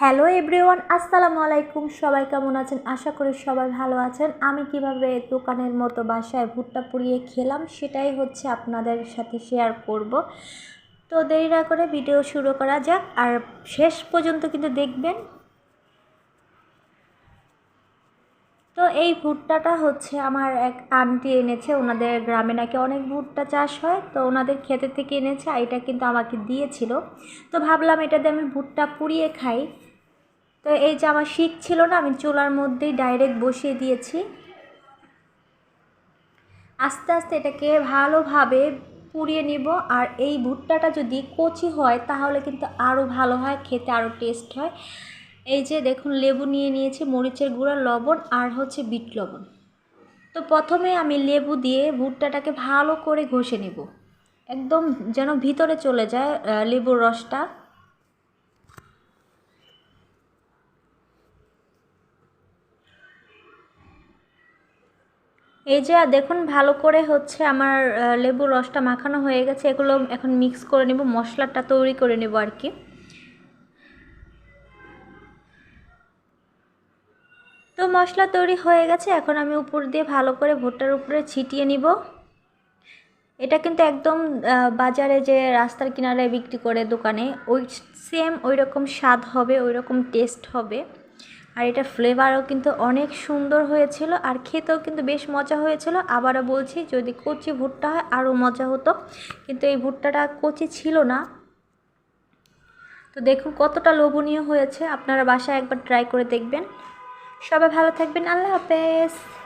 Hello everyone, আসসালামু আলাইকুম। সবাই কেমন আছেন? আশা করি সবাই ভালো আছেন। আমি কীভাবে দোকানের মতো বাসায় ভুট্টা পুড়িয়ে খেলাম সেটাই হচ্ছে আপনাদের সাথে শেয়ার করব। তো দেরি না করে ভিডিও শুরু করা যাক। আর শেষ পর্যন্ত কিন্তু দেখবেন। তো এই ভুট্টাটা হচ্ছে আমার এক আন্টি এনেছে। ওনাদের গ্রামে নাকি অনেক ভুট্টা চাষ হয়। তো ওনাদের ক্ষেতে থেকে এনেছে। এটা কিন্তু আমাকে দিয়েছিল। তো ভাবলাম এটা দিয়ে আমি ভুট্টা পুড়িয়ে খাই। তো এই যে আমার শিক ছিল না, আমি চুলার মধ্যেই ডাইরেক্ট বসিয়ে দিয়েছি। আস্তে আস্তে এটাকে ভালোভাবে পুড়িয়ে নিব, আর এই ভুট্টাটা যদি কচি হয়, তাহলে কিন্তু আরও ভালো হয়, খেতে আরও টেস্ট হয়। এই যে দেখুন, লেবু নিয়ে নিয়েছি, মরিচের গুঁড়া, লবণ, আর হচ্ছে বিট লবণ। তো প্রথমে আমি লেবু দিয়ে ভুট্টাটাকে ভালো করে ঘষে নেব। একদম যেন ভিতরে চলে যায় লেবুর রসটা। এই যে দেখুন, ভালো করে হচ্ছে আমার লেবুর রসটা মাখানো হয়ে গেছে। এগুলো এখন মিক্স করে নেব, মশলাটা তৈরি করে নেব আর কি। তো মশলা তৈরি হয়ে গেছে, এখন আমি উপর দিয়ে ভালো করে ভুট্টার উপরে ছিটিয়ে নিব। এটা কিন্তু একদম বাজারে যে রাস্তার কিনারে বিক্রি করে দোকানে, ওই সেম ওই রকম স্বাদ হবে ওই রকম টেস্ট হবে। আর এটা ফ্লেভারও কিন্তু অনেক সুন্দর হয়েছিল আর খেতেও কিন্তু বেশ মজা হয়েছিল। আবারও বলছি, যদি কচি ভুট্টা হয়, আরও মজা হতো। কিন্তু এই ভুট্টাটা কচি ছিল না। তো দেখুন কতটা লোভনীয় হয়েছে। আপনারা বাসায় একবার ট্রাই করে দেখবেন। সবাই ভালো থাকবেন। আল্লাহ হাফেজ।